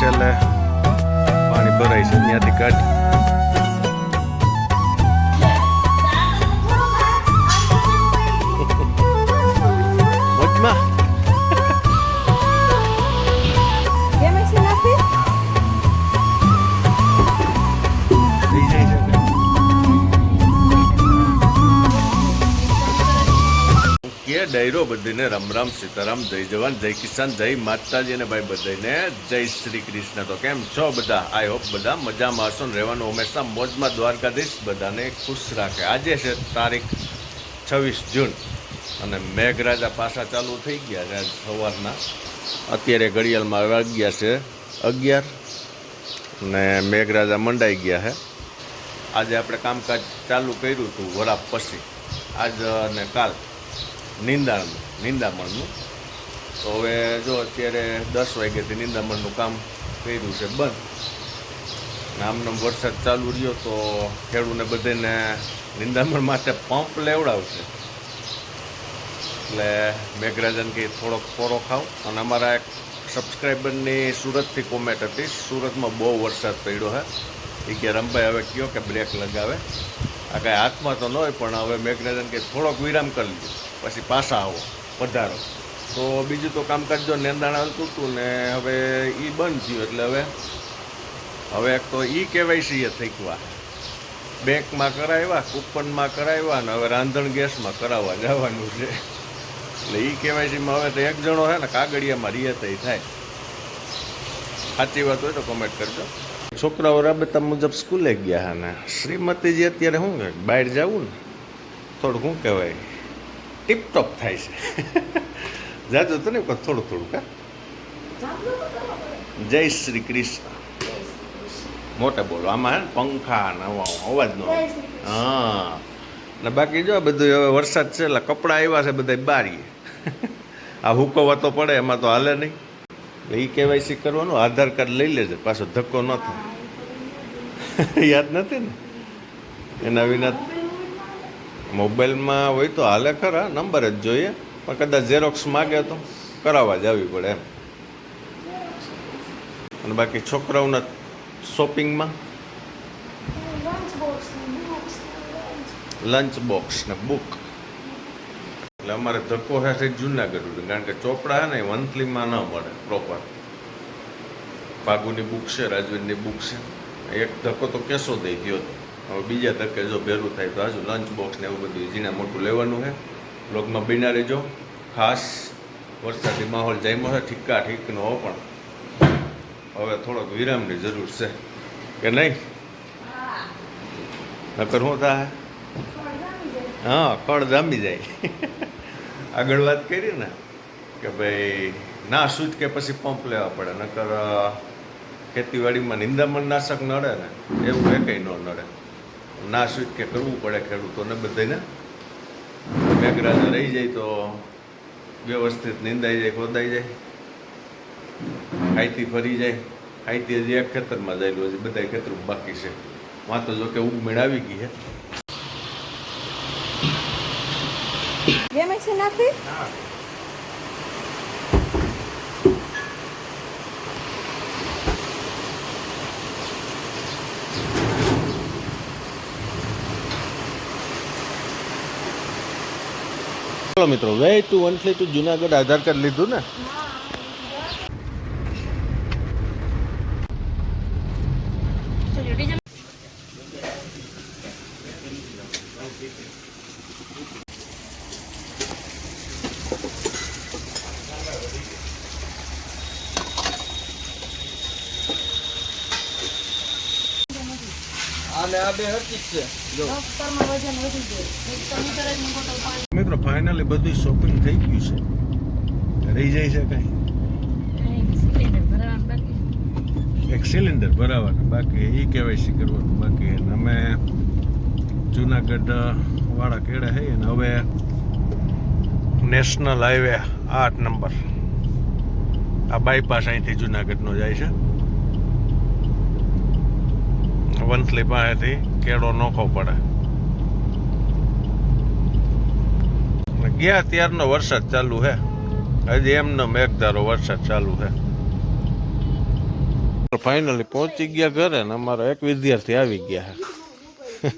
છેલ્લે પાણી ભરાય છે ત્યાંથી ડાયરો બધીને રામ રામ સીતારામ, જય જવાન, જય કિસાન, જય માતાજી અને ભાઈ બધાને જય શ્રી કૃષ્ણ. તો કેમ છો બધા? આઈ હોપ બધા મજામાં હશો ને રહેવાનું હંમેશા મોજમાં દ્વારકાધીશ બધાને ખુશ રાખે. આજે છે તારીખ છવ્વીસ જૂન અને મેઘરાજા પાછા ચાલુ થઈ ગયા છે આજ સવારના. અત્યારે ઘડિયાળમાં વાગ્યા છે અગિયાર ને મેઘરાજા મંડાઈ ગયા છે. આજે આપણે કામકાજ ચાલુ કર્યું હતું વરાપ પછી. આજ અને કાલ નિંદાણનું નિંદામણનું. તો હવે જો અત્યારે દસ વાગ્યાથી નિંદામણનું કામ કર્યું છે, બંધ. આમનો વરસાદ ચાલુ રહ્યો તો ખેડૂને બધાને નિંદામણ માટે પંપ લેવડાવશે. એટલે મેઘરાજન કે થોડોક ફોરો ખાવ. અને અમારા એક સબસ્ક્રાઈબરની સુરતથી કોમેન્ટ હતી, સુરતમાં બહુ વરસાદ પડ્યો હે. એ કે રમભાઈ હવે કયો કે બ્રેક લગાવે. આ કાંઈ હાથમાં તો ન હોય, પણ હવે મેઘરાજન કે થોડોક વિરામ કરી લીધો પછી પાછા આવો, પધારો. તો બીજું તો કામકાજ જો નેંદાણ આવતું હતું ને હવે એ બંધ થયું એટલે હવે હવે એક તો ઈ કેવાયસી એ થઈકવા બેંકમાં કરાવ્યા કૂપનમાં કરાવ્યા ને હવે રાંધણ ગેસમાં કરાવવા જવાનું છે. એટલે ઈ કેવાયસીમાં હવે તો એક જણો છે ને કાગળિયામાં રિયત થાય. સાચી વાત હોય તો કોમેન્ટ કરજો. છોકરાઓ રાબેતા મુજબ સ્કૂલે ગયા ને, શ્રીમતીજી અત્યારે શું બહાર જવું ને? થોડું શું કહેવાય? ટીપટોપ થાય છે. જાજો તો ને થોડું થોડું કા? જય શ્રી કૃષ્ણ. મોટે બોલો. આમાં પંખા ને આવો અવાજ નો. હા. ને બાકી જો બધું હવે વરસાદ છે એટલે કપડાં આવ્યા છે બધા બારીએ. આ હુકવવા તો પડે એમાં તો હાલે નહીં. ઈ એ કેવાયસી કરવાનું આધાર કાર્ડ લઈ લેજે પાછો ધક્કો ન થાય. યાદ નથી ને? એના વિના મોબાઈલમાં હોય તો હાલે ખરા, નંબર જ જોઈએ. પણ કદાચ ઝેરોક્સ માગે તો કરાવવા જ આવી પડે એમ. અને બાકી છોકરાઓના શોપિંગમાં? લંચ બોક્સ ને બુક. એટલે અમારે ધક્કો સાથે જૂનાગઢ કારણ કે ચોપડા ને મંથલીમાં ન મળે પ્રોપર પાગુની બુક છે રાજવીરની બુક છે. એક ધક્કો તો કેસો દઈ ગયો. હતો હવે બીજા ધક્કે જો ભેરું થાય તો હજુ લંચ બોક્સ ને એવું બધું ઝીણા મોટું લેવાનું છે બ્લોગમાં બીના રહેજો. ખાસ વરસાદી માહોલ જામ્યો છે, ઠીકા ઠીકનો હો પણ. હવે થોડોક વિરામની જરૂર છે. કે નહીં? નકર શું થાય? હા, ખડ જામી જાય. આગળ વાત કરી ને, કે ભાઈ, ના સૂચ કે પછી પંપ લેવા પડે, નકર ખેતીવાડીમાં નિંદામણ નાશક નડે ને, એવું એ કંઈ ન નડે. ના કે કરવું પડે ખેડૂતોને બધાને? મેઘરાજા રહી જાય તો વ્યવસ્થિત નિંદાઈ જાય ખોદાઈ જાય. ખાઈતી ફરી જાય. ખાઈતી હજી એક ખેતરમાં જાયેલું હજી બધા ખેતર બાકી છે. વાં તો જોકે ઉગમેળ આવી ગઈ છે નાખી? ચાલો મિત્રો way two one three two Junagadh Aadhaar card લીધું ને? અને આ બે જ છે. જો. વજન વધી ગયું. એક તો મીટર જ ની બોટલ પાણી મિત્રો ફાઇનલી બધું શોપિંગ થઈ ગયું છે. રહી જાય છે કાંઈ. એક સિલિન્ડર ભરાવાનું, બાકી એ કેવાયસી કરવાનું, બાકી અમે જુનાગઢ વાળા કેળા છે અને હવે નેશનલ હાઈવે આઠ નંબર. આ બાયપાસ અહીંથી જુનાગઢનો જાય છે. વંથલી પાસેથી કેળો નોખો પડે. ગયા ત્યારનો વરસાદ ચાલુ છે હજી એમનો મેઘધારો વરસાદ ચાલુ છે ફાઇનલી પહોંચી ગયા ઘરે ને અમારો એક વિદ્યાર્થી આવી ગયા છે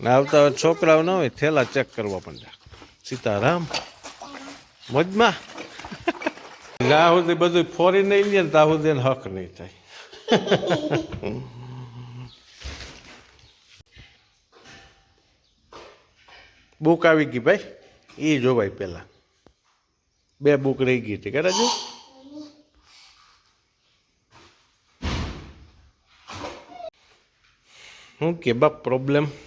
ને આવતા છોકરાઓ ન હોય, થેલા ચેક કરવા માંડ્યા. સીતારામ, મોજમાં. જ્યાં સુધી બધું ફોરી નહીં લે ને ત્યાં સુધી એને હક નહીં થાય. બુક આવી ગઈ ભાઈ? એ જોવાય પહેલાં. બે બુક રહી ગઈ હતી કરાજો શું કે બાપ પ્રોબ્લેમ અને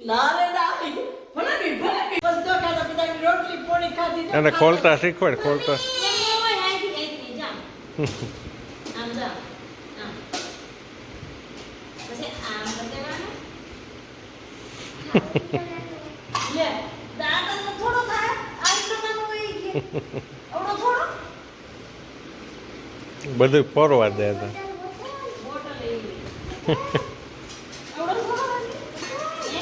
ખોલતા શીખવાડ ખોલતા. Ha ha બી બસ જો ખાધા પીધા રોટલી પોણી ખાધી તો એને ખોલતા શીખવાડ ખોલતા આમ જા આમ પછી આમ કરી દેવાનું લે દાંત તો થોડો થાય આ પ્રમાણનો હોય કે આવડો થોડો બધું પરવા દે હતા Ha ha આવડો થોડો હોય હે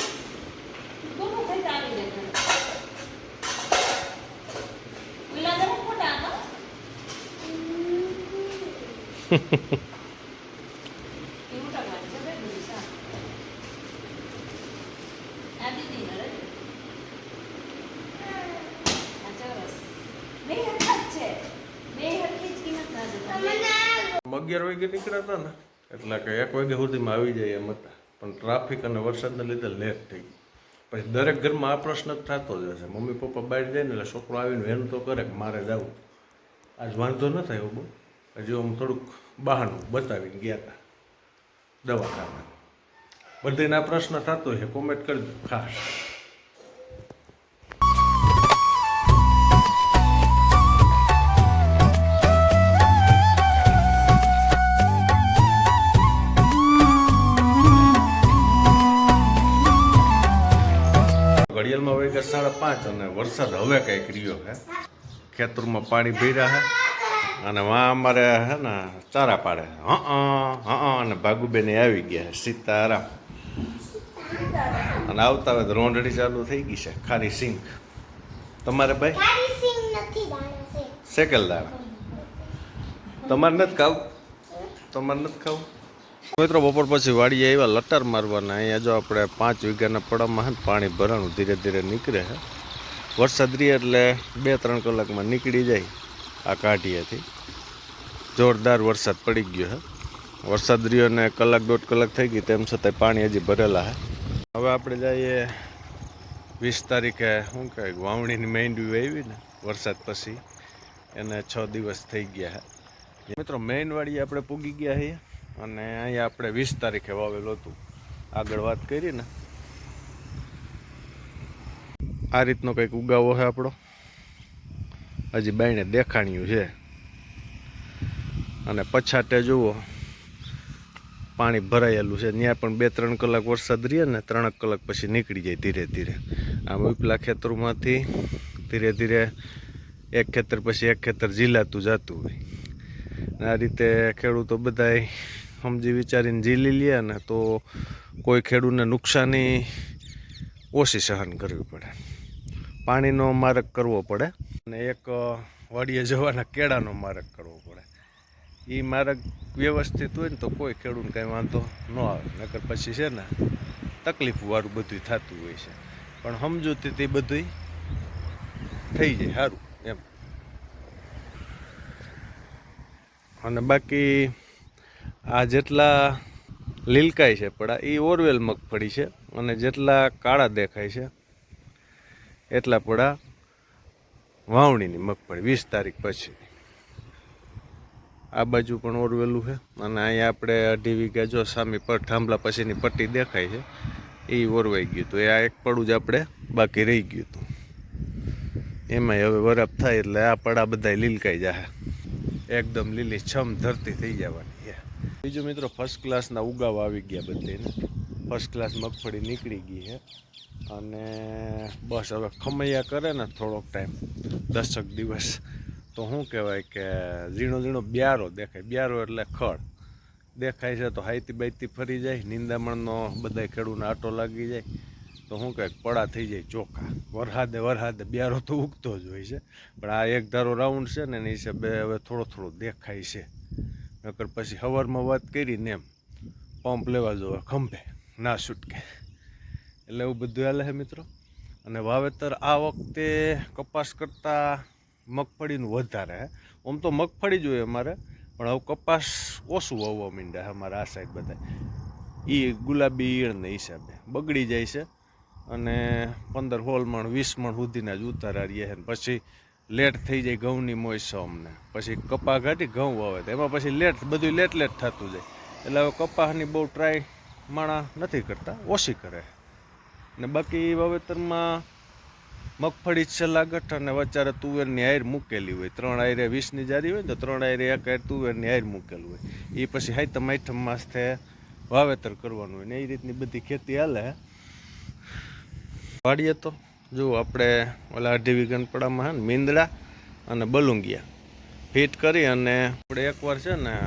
ગોમો થઈ આવી જાય ઓલા તો મોટા હતા એ મોટા વાળી છે બે બધું સા આ દીદી ને રે આ ચોરસ બે હરખા જ છે બે હરખી જ કિંમત ના છે અગિયાર વાગે નીકળ્યા હતા ને, એટલે કે એક વાગે સુધીમાં આવી જાય એમ હતા. પણ ટ્રાફિક અને વરસાદને લીધે લેટ થઈ ગઈ. પછી દરેક ઘરમાં આ પ્રશ્ન જ થતો જ હશે મમ્મી, પપ્પા બહાર જાય ને એટલે છોકરો આવીને વહેન તો કરે કે મારે જવું. આજ વાંધો ન થયો બહુ. હજુ આમ થોડુંક બહાનું બતાવીને ગયા હતા દવાખાના બધાને આ પ્રશ્ન થતો હોય કોમેન્ટ કરજો. ખાસ. પાંચ અને વરસાદ હવે કંઈક રહ્યો છે ખેતરમાં પાણી ભર્યા છે અને વાં અમારે હે ને ચારા પાડે હં. હં અને ભાગુબેન આવી ગયા સીતારામ. અને આવતા હવે તો ચાલુ થઈ ગઈ છે ખારી સિંક. તમારે ભાઈ? સેકલ દાણા તમારે નથી ખાવું? તમારે નથી ખાવું? મિત્રો બપોર પછી વાડીએ આવ્યા લટાર મારવાના. અહીંયા જો આપણે પાંચ વીઘાના પડામાં છે ને પાણી ભરાણું ધીરે ધીરે નીકળે છે વરસાદ રહે એટલે બે ત્રણ કલાકમાં નીકળી જાય આ કાઢીએથી જોરદાર વરસાદ પડી ગયો છે વરસાદ રહ્યોને કલાક દોઢ કલાક થઈ ગઈ, તેમ છતાંય પાણી હજી ભરેલા છે હવે આપણે જઈએ વીસ તારીખે શું કહે વાવણીની મેંડવી વાવી ને વરસાદ પછી એને છ દિવસ થઈ ગયા છે મિત્રો મેઇનવાડી આપણે પૂગી ગયા છીએ અને અહીંયા આપણે વીસ તારીખે વાવેલું હતું. આગળ વાત કરી ને આ રીતનો કંઈક ઉગાવો છે આપણો? હજી બાઈને દેખાણ્યું છે. અને પછાટે જુઓ, પાણી ભરાયેલું છે. ત્યાં પણ બે ત્રણ કલાક વરસાદ રહે ને ત્રણેક કલાક પછી નીકળી જાય ધીરે ધીરે. આમ ઉપલા ખેતરોમાંથી ધીરે ધીરે એક ખેતર પછી એક ખેતર ઝીલાતું જતું હોય. આ રીતે ખેડૂતો બધાય સમજી વિચારીને ઝીલી લે ને તો કોઈ ખેડૂતને નુકસાની ઓછી સહન કરવી પડે. પાણીનો મારક કરવો પડે અને એક વાડીએ જવાના કેળાનો મારક કરવો પડે. એ માર્ગ વ્યવસ્થિત હોય ને તો કોઈ ખેડૂતને કાંઈ વાંધો ન આવે. નકર પછી છે ને, તકલીફવાળું બધું થતું હોય છે. પણ સમજૂતી તે બધું થઈ જાય સારું, એમ. અને બાકી આ જેટલા લીલકાય છે પડા એ ઓરવેલ મગફળી છે અને જેટલા કાળા દેખાય છે એટલા પડા વાવણીની મગફળી, વીસ તારીખ પછી. આ બાજુ પણ ઓરવેલું છે અને અહીંયા આપણે અઢી વીઘા જો સામે પર થાંભલા પછીની પટ્ટી દેખાય છે એ ઓરવાઈ ગયું હતું. એ આ એક પડું જ આપણે બાકી રહી ગયું હતું. એમાંય હવે વરફ થાય એટલે આ પડા બધા લીલકાઈ જાય એકદમ લીલી છમ ધરતી થઈ જવાની છે. બીજું મિત્રો ફર્સ્ટ ક્લાસના ઉગાવા આવી ગયા બધાને ફર્સ્ટ ક્લાસ મગફળી નીકળી ગઈ છે. અને બસ હવે ખમૈયા કરે ને થોડોક ટાઈમ દસક દિવસ. તો શું કહેવાય કે ઝીણો ઝીણો બ્યારો દેખાય. બ્યારો એટલે ખળ દેખાય છે તો હાઈતી બાઈતી ફરી જાય, નિંદામણનો બધા ખેડૂને આટો લાગી જાય. તો શું કહે પડા થઈ જાય ચોખા. વરસાદે વરહાદે બ્યારો તો ઉગતો જ હોય છે. પણ આ એક ધારો રાઉન્ડ છે ને એની હિસાબે હવે થોડો થોડો દેખાય છે. નકર પછી સવારમાં વાત કરીને એમ, પંપ લેવા જોવે ખંભે, ના છૂટકે. એટલે એવું બધું હાલે છે મિત્રો. અને વાવેતર આ વખતે કપાસ કરતાં મગફળીનું વધારે હે આમ તો મગફળી જોઈએ અમારે, પણ હવે કપાસ ઓછું વાવવા માંડ્યા છે અમારા આ સાઈડ બધા એ ગુલાબી ઈયળને હિસાબે બગડી જાય છે. અને પંદર હોલ મણ, વીસ મણ સુધીના જ ઉતારા રહીએ છે. પછી લેટ થઈ જાય ઘઉંની મોઈસો અમને. પછી કપા કાઢી ઘઉં વાવે તો એમાં પછી લેટ બધું લેટ લેટ થતું જાય. એટલે હવે કપાસની બહુ ટ્રાય માણા નથી કરતા, ઓછી કરે. ને બાકી વાવેતરમાં મગફળી છેલ્લા ગઠ અને વચારે તુવેરની આયર મૂકેલી હોય. ત્રણ આયરે વીસની જારી હોય તો ત્રણ આયરે એક આયર તુવેરની આયર મૂકેલું હોય. એ પછી હાઈતમ આઈટમ માસથે વાવેતર કરવાનું હોય ને એ રીતની બધી ખેતી હાલે. વાડીએ તો જો આપણે ઓલા અઢી વીઘનપડામાં હે ને મીંદડા અને બલુંગિયા. ફિટ કરી અને આપણે એકવાર છે ને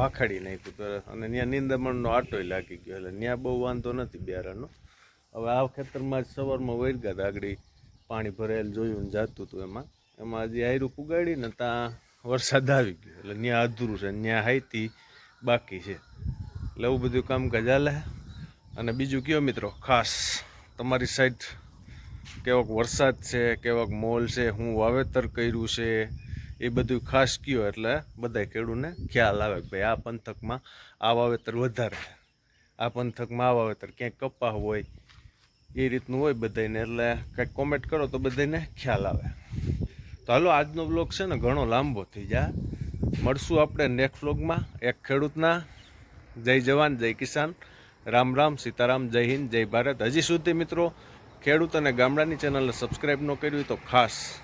વાખાડી નાખ્યું. અને ત્યાં નિંદામણનો આટોય લાગી ગયો. એટલે ત્યાં બહુ વાંધો નથી બિયારાનો હવે આ ખેતરમાં જ સવારમાં હતા આગળ પાણી ભરેલ જોયું ને જાતું હતું એમાં. એમાં હજી આયરું પુગાડી ને ત્યાં વરસાદ આવી ગયો. એટલે ત્યાં અધૂરું છે ત્યાં હાઈતી બાકી છે. એટલે એવું બધું કામકાજ હાલે. અને બીજું કયો મિત્રો, ખાસ તમારી સાઈડ કેવોક વરસાદ છે, કેવોક મોલ છે, હું વાવેતર કર્યું છે, એ બધું ખાસ કયો? એટલે બધા ખેડૂને ખ્યાલ આવે કે ભાઈ આ પંથકમાં આ વાવેતર વધારે આ પંથકમાં આ વાવેતર ક્યાંક કપા હોય એ રીતનું હોય બધાને એટલે કંઈક કોમેન્ટ કરો તો બધાને ખ્યાલ આવે. તો હાલો, આજનો બ્લોગ છે ને ઘણો લાંબો થઈ જાય. મળશું આપણે નેક્સ્ટ બ્લોગમાં એક ખેડૂતના, જય જવાન, જય કિસાન. રામ રામ, સીતારામ, જય હિન્દ, જય ભારત. હજી સુધી મિત્રો, ખેડૂત અને ગામડાની ચેનલને સબસ્ક્રાઈબ ન કર્યું હોય તો ખાસ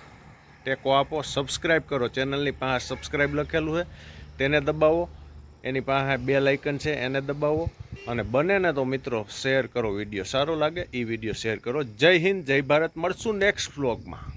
ટેકો આપો. સબસ્ક્રાઈબ કરો. ચેનલની પાસે સબસ્ક્રાઈબ લખેલું છે. તેને દબાવો. એની પાસે બે લાઇકન છે. એને દબાવો. અને બને ને તો મિત્રો શેર કરો વીડિયો સારો લાગે એ વીડિયો શેર કરો. જય હિન્દ, જય ભારત. મળશું નેક્સ્ટ વ્લોગમાં